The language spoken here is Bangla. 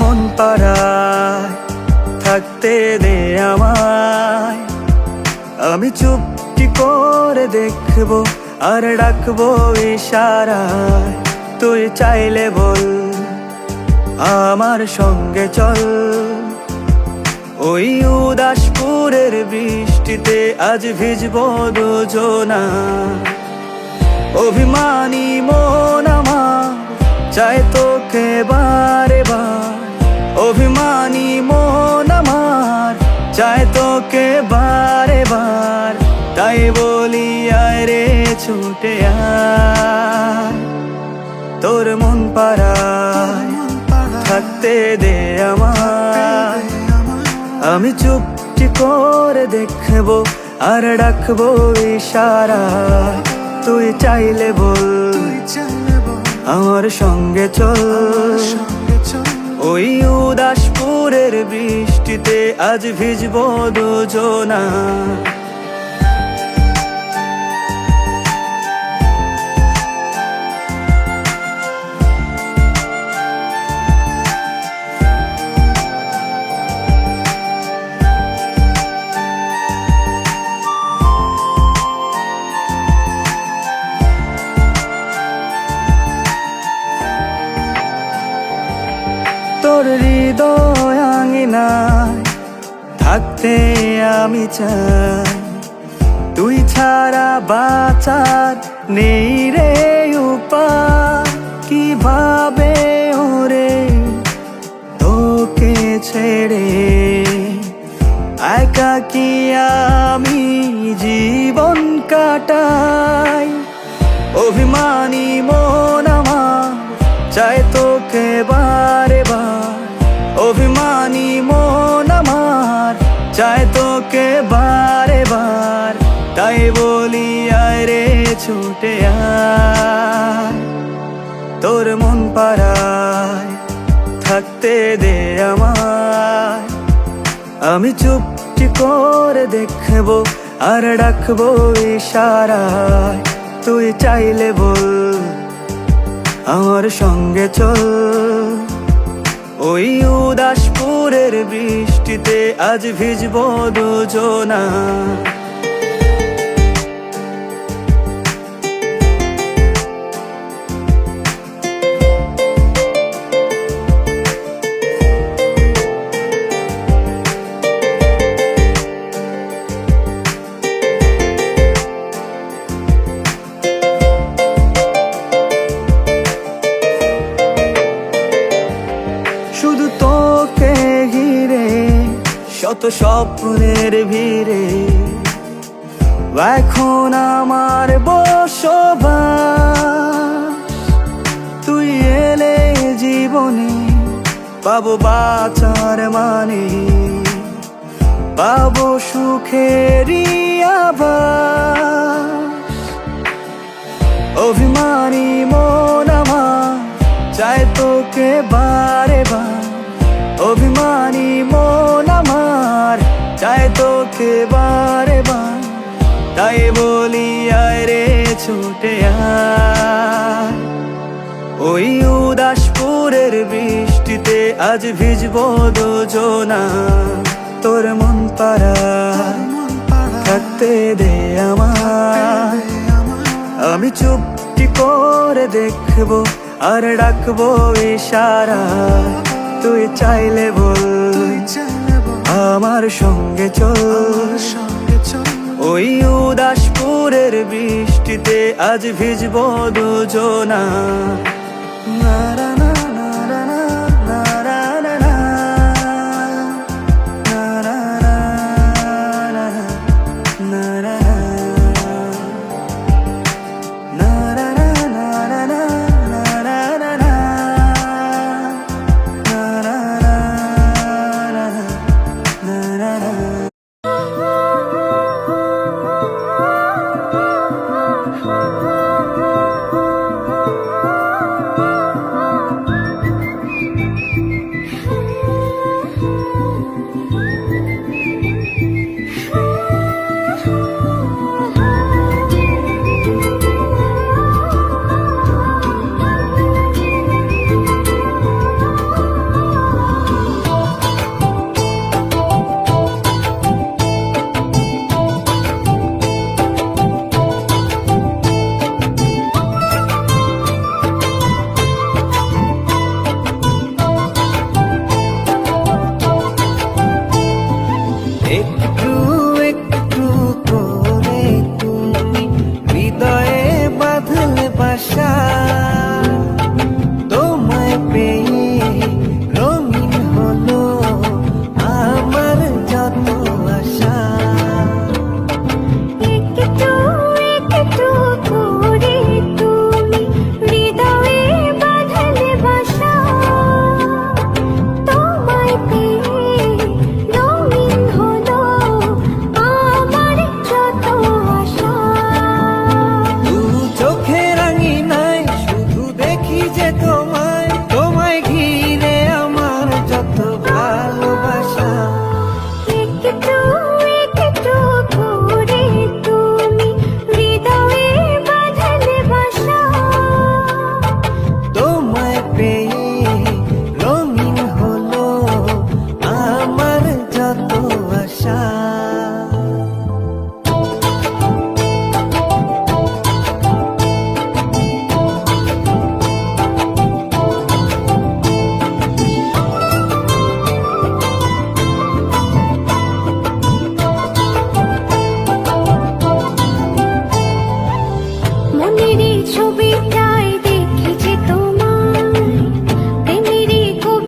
মন পাড়ায় থাকতে দে আমায়। আমি চুপটি করে দেখব আর ডাকবো ইশারায়। তুই চাইলে বল, আমার সঙ্গে চল। ওই উদাসপুরের বৃষ্টিতে আজ ভিজব দুজনা। অভিমানী মন আমার চাই তোকে বারে বার। অভিমানী মন আমার চাই তোকে বারে বার তাই বলি আয় রে ছুটে আয়। তোর মন পাড়ায় থাকতে দে আমায়। আমি চুপটি করে দেখব আর ডাকবো ইশারা তুই চাইলে বল আমার সঙ্গে চল। ওই উদাসপুরের বৃষ্টিতে আজ ভিজবো দুজনা। থাকতে আমি চাই। তুই ছাড়া বাঁচার নেই রে কীভাবে ওরে তোকে ছেড়ে একা কি আমি জীবন কাটাই? অভিমানী মন আমার, চাই তোকে বার তোকে বারে বার, তাই বলি, আয় রে, ছুটে তোর মন পাড়ায় থাকতে দে আমায়। আমি চুপটি করে দেখব আর ডাকবো ইশারায়। তুই চাইলে বল, আমার সঙ্গে চল। বৃষ্টিতে আজ ভিজবো দুজনা। স্বপ্নের ভিড়ে। এখন আমার বসবাস। তুই এলে জীবনে পাবো বাঁচার মানে। পাবো সুখেরই আবার অভিমানী মন আমার চায় তোকে বারে বার। তোকে বারে বার তাই বলি, আয় রে, ছুটে ওই উদাসপুরের বৃষ্টিতে আজ ভিজবো দুজনা, তোর মন পাড়া থাকতে দে আমার আমি চুপটি করে দেখব আর ডাকবো ইশারা তুই চাইলে বল আমার সঙ্গে চল। ওই উদাসপুরের বৃষ্টিতে আজ ভিজবো দুজনা। আশা